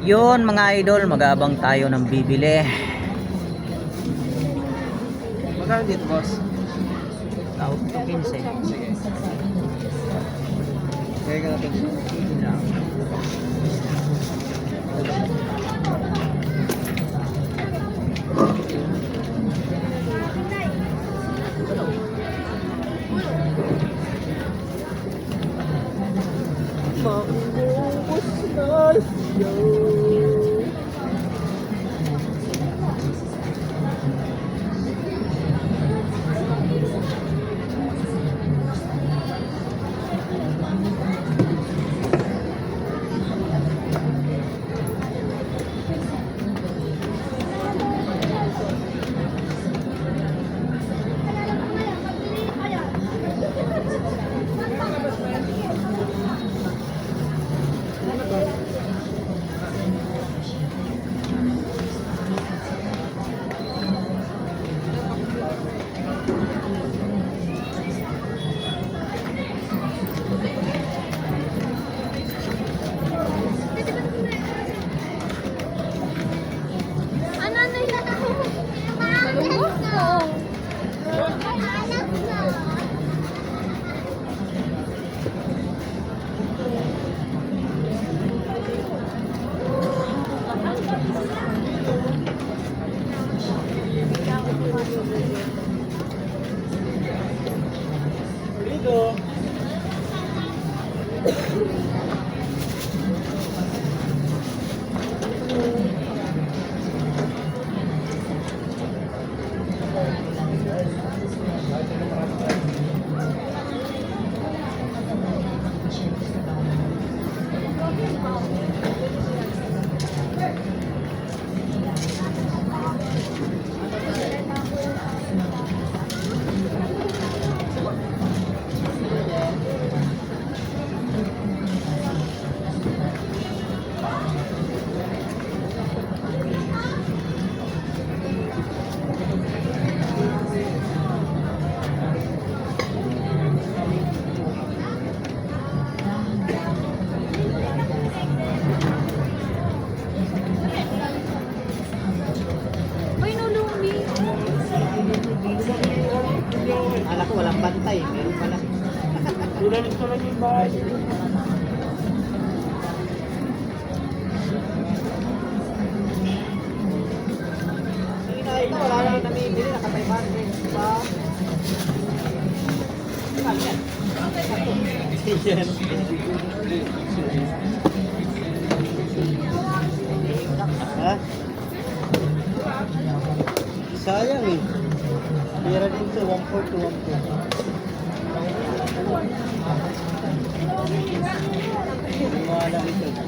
Yun mga idol, mag-aabang tayo ng bibili. Magkano dito, boss? Tawag to 15. Sige. Kaya ka natin. Ano bantay, meron pala. Tulalit ko lang yung bahay. Ito, wala lang namimili, nakataypan din. Diba? Ha? Sayang eh. Pira dito, 1.4 to 1.4. Wala ito.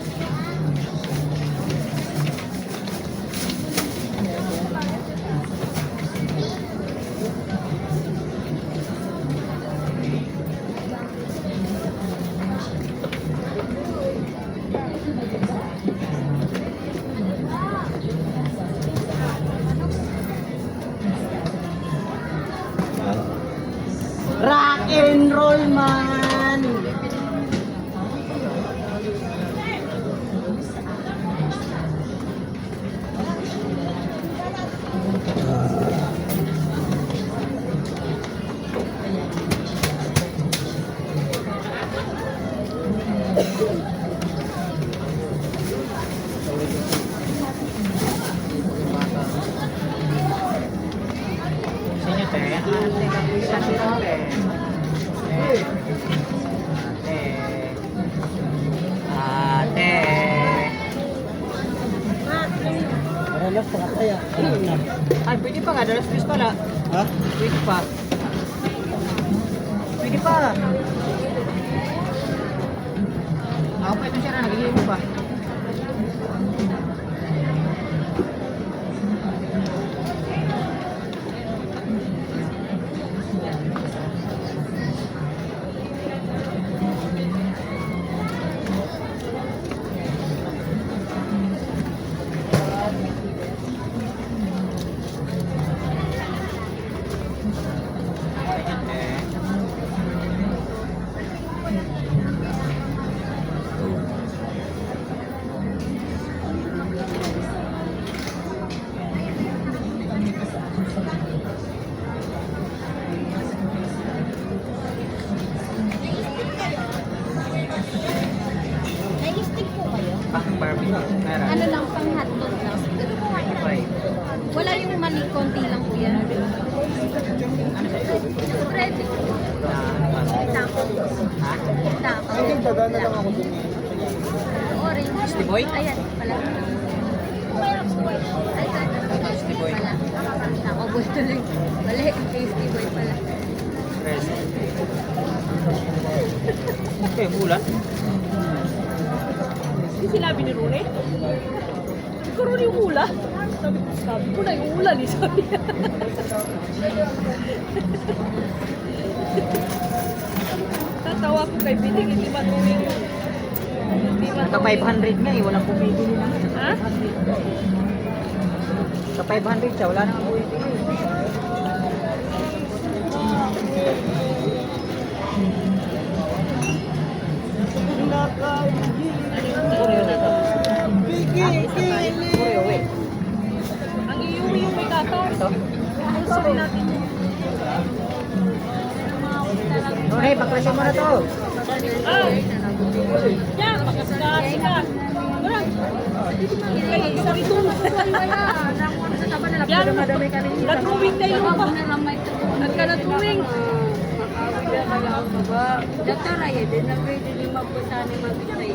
Na lang ako dun. Orange. Tasty boy? Ayan, pala. Ay, Tasty boy. Pala. Ako, boy tuloy. Mali, tasty boy pala. Fresh. Okay, bulan. Hindi sinabi ni Rune? Siguro yung hula. Sabi, sabi ko na yung hula ni sabi niya. Ko kay Biting, hindi Sa matuloy. 500 nga eh, walang bumibili na. Ha? Sa 500 siya, wala nang bumibili. Kuryo na to. Kuryo eh. Ang iuwi yung may kakao. Ito. Sabi natin. Nune, paklasin mo na to. Yan, rito. Yan, nag-rowing na yun pa. Nagka-nag-rowing. Doktor ay din na pwede ni mabusa ni magbitay.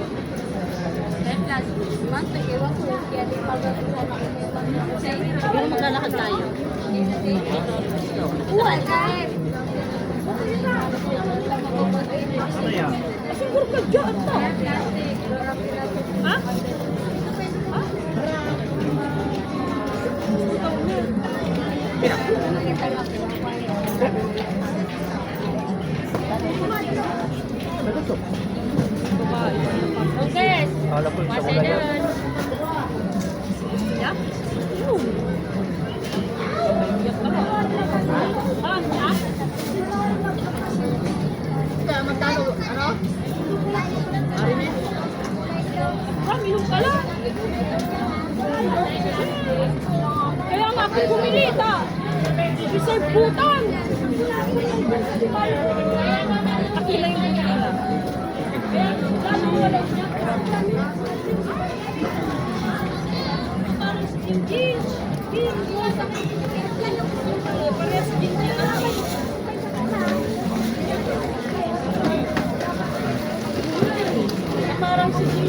Then last month, ewan ko, kaya di magbasa na Siguro maglalakad tayo. Uwan ka eh. Ano yan? Siguro ka dyan ta. Ha? Ha? Okay. Kala ko sa.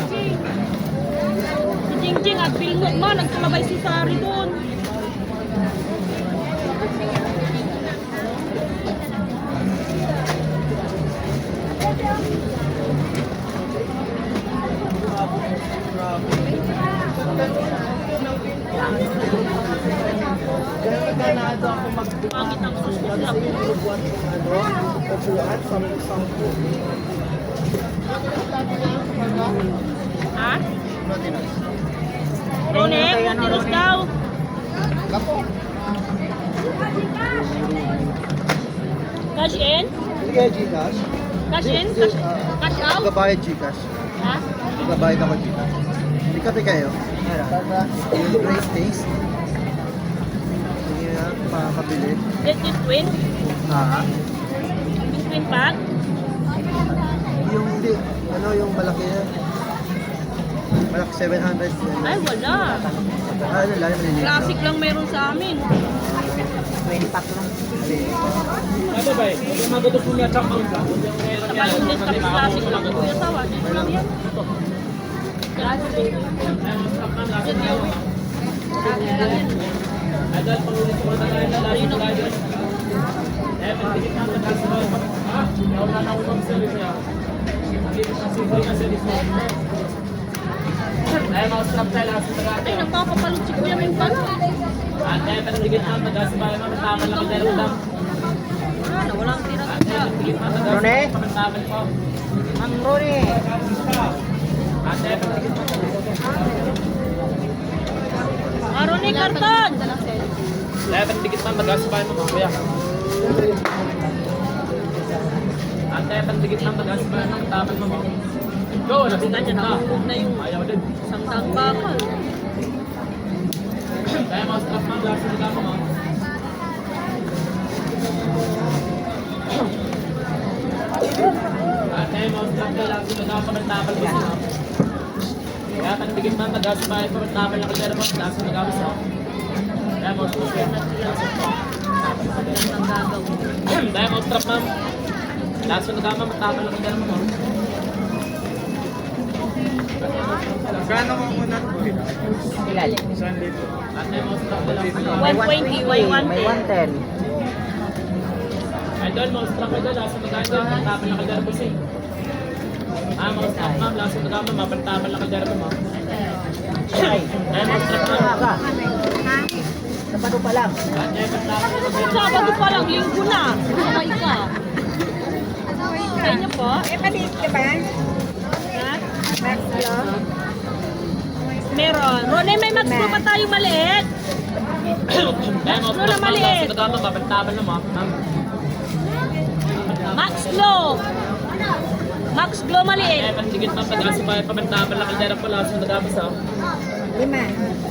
Si Jingjing. At Pilmot mo, nagkalabay si Sari doon. Pangit ang susunod. Ha? Rone, kutiros daw. Cash in? Sige, Gcash. Cash in? Cash, cash out? Magbabayad Gcash. Ha? Magbabayad ako Gcash. Hindi kape kayo. Yung great taste. Hindi na makakabili. Let it win. Ah, Between pack. Yung hindi, ano yung malaki na. Malaki 700. Ay, wala. Ah, ano, lalim maliliit. Classic lang meron sa amin. 20 pack lang. Saka yung list kami classic lang. Kuya Sawa, dito lang yan. Classic. Ayun ang Ay, nagpapapalot si Kuya Ming pala. Ah, nawala ang tira sa siya. Rone? Ang Rone. Aron ni karton. Dapat dikit man mag-asabay mo mamaya. At dapat dikit man mag-asabay mo tapos mo. Go, lapit na dyan ha. Huwag na yung Ayaw din. sangtang bakal. Kaya mga staff man gasa nila mo. Kaya mga staff nila gasa nila mo tapos mo. Kaya pandigit man tagas pa ito tapal na kaldero mo taas na gawas ako. Kaya mo strap yan. Kaya mo strap ma'am. Taas na gama matapal na kaldero mo. Gano'n mo muna po ito? Ilalim. Saan dito? Ate mo na lang. 120, may 110. 110. Idol mo strap idol. Taas na gama matapal na kaldero mo si. Ah, mo strap ma'am. Taas na gama mapantapal na kaldero mo. Ay. Mo strap ma'am. Sabado pa lang. Sabado pa lang, linggo na. Kamay ka. Sa inyo po? Eh, maliit ka ba? Ha? Max Love? Meron. Rone, may max pro pa tayo maliit. Ano strap na maliit? Max Glow. Max Kaya maliit. pandigit man tagas pa pamantapal na kaldero po lakas na gawas ako. Lima.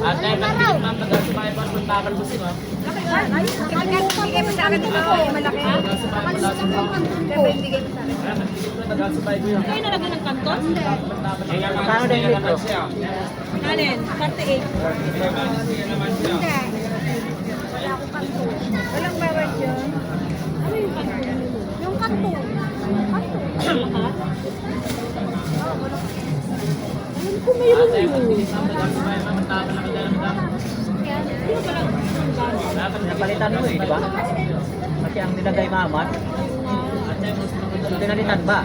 Ate pandigit man tagas pa pamantapal mo si ma'am. Bigay mo sa akin ito. Malaki. Bigay mo sa akin. Kaya. Kayo nalagyan ng kanton? Kano din dito? Kanin, 48. Hindi. Wala akong kanto. Walang bawal yun. Ano yung kanton? Yung kanto. Kanto. Ate pandigit man tagas pa pamantapal na kaldero mo. Kaya pandigit Napalitan mo eh, di ba? Kasi ang nilagay mamat, pinalitan ba?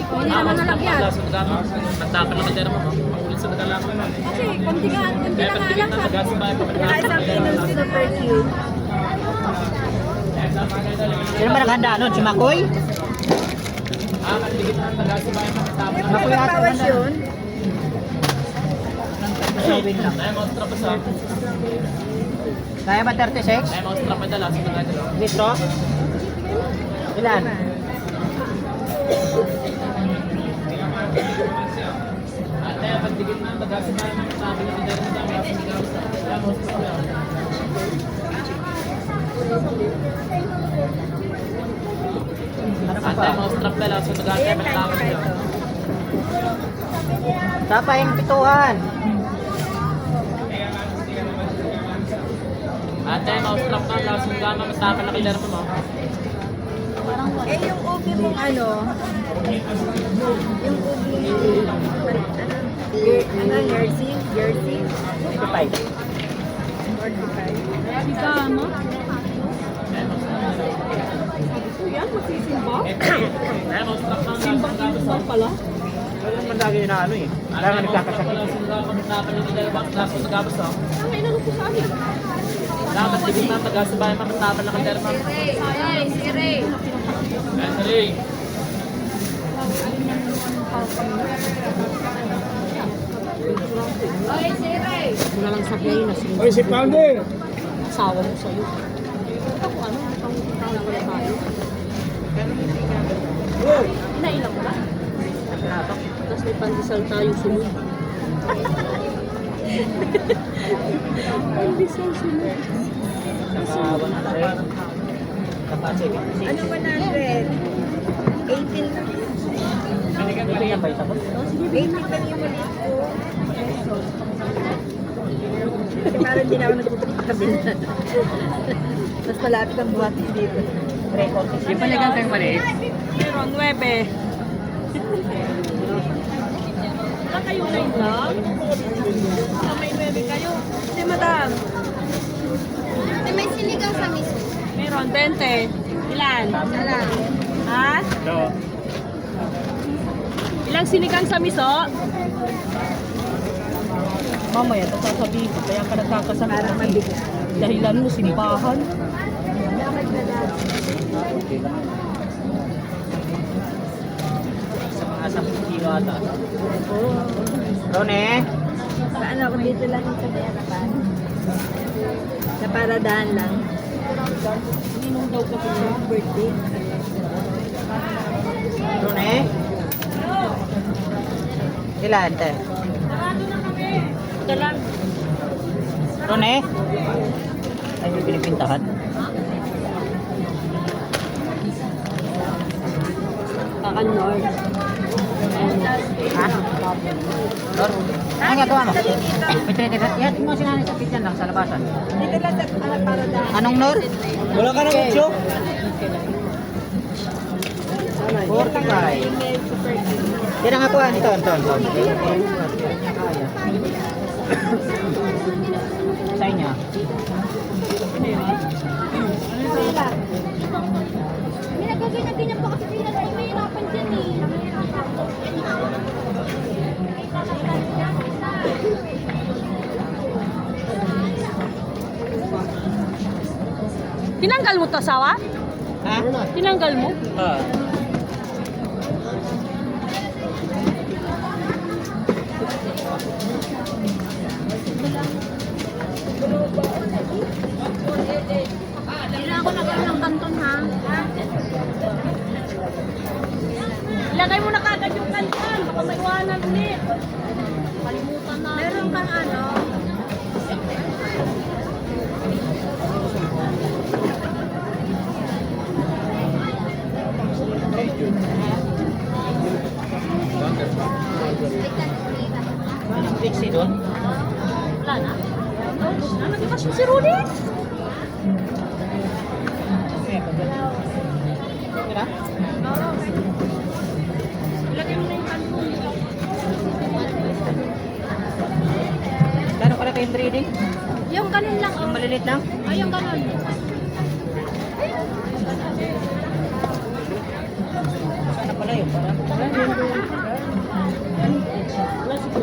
Hindi naman nalagyan. Lakas na gama. Pantapal na kaldero mo. Pangulit sa nagalaman mo. Kasi, konti nga, konti na nga lang. pa Kaya na kilo mo. super cute. Sino ba naghanda nun? Si Makoy? Ah, pandigit man tagas pa pamantapal na Makoy ata Bawas naghanda. yun. Kaya mo strap sa. Kaya ba 36? Kaya mo strap ito lakas na kaldero. Litro? Ilan? Ate pandigit man tagas pa pamantapal na kaldero mo. Lakas na gawas ako. Kaya mo strap. Ano ba? mo strap na lakas na gawas. Ayan, Kaya kain pantapal ka na. Tapa yung pituhan. Ate, maustrap na, lakas ng gama, matapal na kaldero mo. Eh, yung ubi mong ano, yung ubi ano, ano, jersey, jersey, 55. 45. Di kama. Yan, magsisimba. Na, Simbang gama inuman pala. Wala naman lagi na ano eh. Wala nga nagkakasakit. Na sa. Ang inano ko sa amin. Dapat tigil na, taga sa bayan, matapal na kaldero mo. Ray, si Ray. Oy, si Ray. na lang sabihin na sino. Oy, si Pounder! Asawa mo sa'yo. Ito ko ano, pang tawag ko na tayo. Nailang mo na. Tapos may pandesal tayo sunod. pandesal sunod. Saka 100. Saka 76. Ano 100? 18 lang. Ito yan ba isa ko? 18 lang yung maliit ko. Kasi parang hindi na ako nagpupagkabila. Mas malapit ang buhat dito. 346. di pa nagang kayong maliit? Meron, 9. Wala kayo na yun lang? Sa may 9 kayo. Si madam. May sinigang sa miso. Meron, 20. Ilan? Ala. Ha? Ito. Ilang sinigang sa miso? Mamaya, ito sasabihin ko. Kaya ka. Parang mabigat. Dahilan mo, simbahan. Bakit na lang? Sa mga 10 kilo ata. Rone? Paano ako dito lang sa harapan? Sa paradahan lang. Minong daw kasi Sa birthday. Rone? Ilan, te? Ito lang. Rone? Ay, may pinipintahan. Kakanor. Ha? Lord? Ano gagawa mo? May trinity. Yan, mo si nanay sa kitchen lang, sa labasan. Dito lang sa anak para dahil. Anong nor? Wala ka ng utso? 45. Yan ang ako, ito, ito, ito. Sa inyo. May nagaganyan-ganyan pa kasi sila dahil mahirapan dyan eh. Tinanggal mo to, asawa? Ha? Tinanggal mo? Oo. Hindi ako nagkaroon ng kanton ha. Ilagay mo na kagad yung kantan. Baka maiwanan ulit. Kalimutan na. Meron kang ano, Pixie doon. Wala na. Wala na. Nag-iwas si Rudy. Tira? Ilagay mo na yung kantan. Gano'n pala kayong 3D? yung ganun lang. Yung maliliit lang? Ay, yung ganun. Sana pala yun. Parang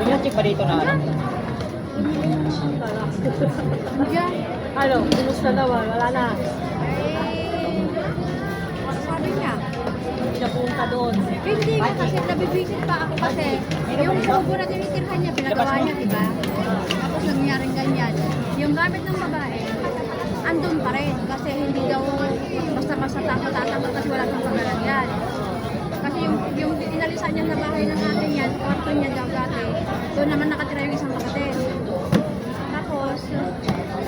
Yung check ba dito na ano? Diyan. Ano? Kumusta naman? Wala na. Eh, sabi niya, Hindi na punta doon. hindi nga kasi nabibisit pa ako kasi yung kubo na tinitirhan niya, pinagawa niya, di ba? Tapos nangyaring ganyan. Yung gamit ng babae, andun pa rin kasi hindi daw basta-basta tapos tatakot kasi wala pang pagalagyan. Kasi yung, yung inalisan niya na bahay ng atin yan, kwarto niya daw dati, doon naman nakatira yung isang kapatid. Tapos,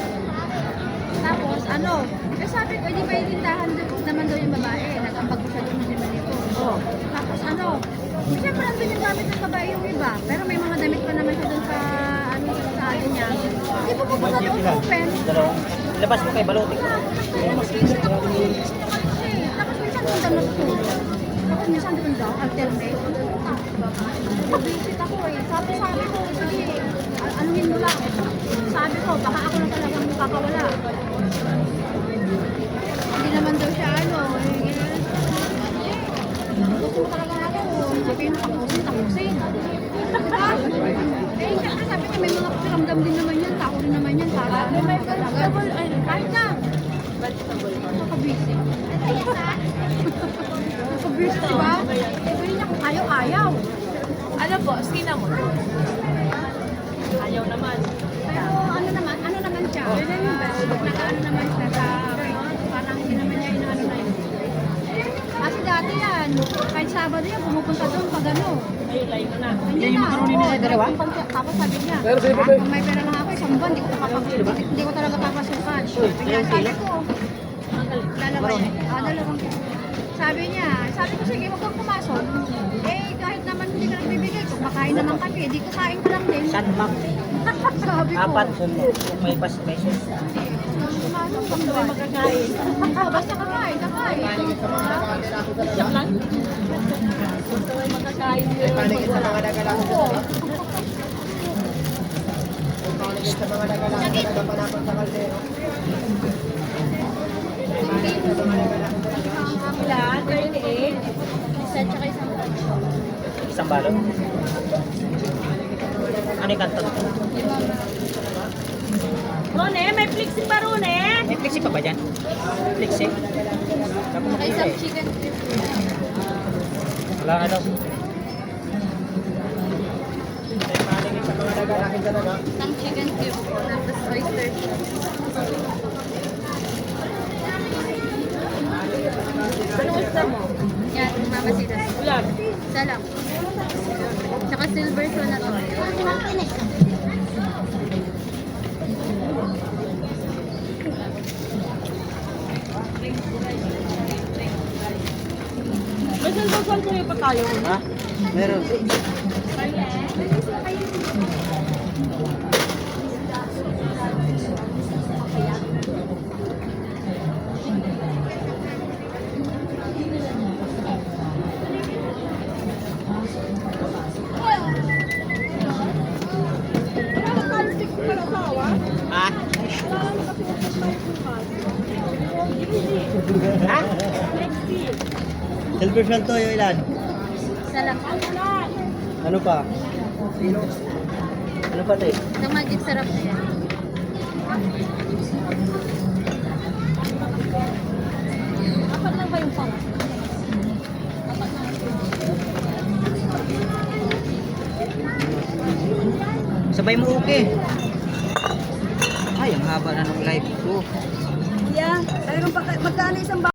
tapos ano, eh sabi ko, hindi ba yung tindahan naman daw yung babae, nag-ambag ko siya doon sa Manito. Oh. Tapos ano, siyempre nandun yung gamit ng babae yung iba, pero may mga damit pa naman siya doon sa, ano, sa ano niya. Hindi po pupunta doon open. Dalawang. Labas mo kay Balote. Tapos minsan ako, tapos minsan doon daw natutulog. Tapos minsan doon daw, alternate. Visit ako eh. Sabi sabi ko, sige, anuhin mo lang. Sabi ko, baka ako na talagang makakawala. Hindi naman daw siya ano, eh, gusto mo talaga ako, sabihin mo tapusin, tapusin. Diba? Eh, syempre sabi niya, may mga pakiramdam din naman yan, tao rin naman yan, para ano, vegetable, ay, kahit na. Nakabisi. Nakabisi, diba? Sabi niya, kung ayaw, ayaw. Ano po? Skin mo. Sabado yan, pumupunta doon pag ano. Ay, layo na. Ganyan na. makaroni na sa dalawa? Tapos sabi niya, kung may pera lang ako, isang buwan, di ko, papapasukan. hindi ko talaga papasukan. Kaya sabi ko, dalawa yan. Ah, dalawang sabi niya, sabi ko, sige, huwag kang pumasok. Eh, kahit naman hindi ka nagbibigay, kung makain naman kami, di kakain ka lang din. Sunmark. Sabi ko, Apat. May pas may sus. pumasok kang. Oh, basta kakain, kakain. Yan lang. Gusto mo makakain yun. Paningin sa mga nagala ko. Oo. Paningin sa mga nagala ko. Nagapanapon sa kaldero. Ilan? 38? Isa tsaka isang Isang balot. Ano yung kanto? Rone, may flexi pa Rone. May flexi pa ba dyan? Flexi? Isang chicken strip. Wala na daw. Isang chicken strip po. Tapos oyster Ano Meron. Ah? ah. Ha? Celebration to yung ilan? Isa lang. Ano pa? Ano pa te? Ng magic sarap na yan. Apat lang ba yung pang? Sabay mo okay. Ay, ang haba na ng live ko. Yeah. Talagang magkano isang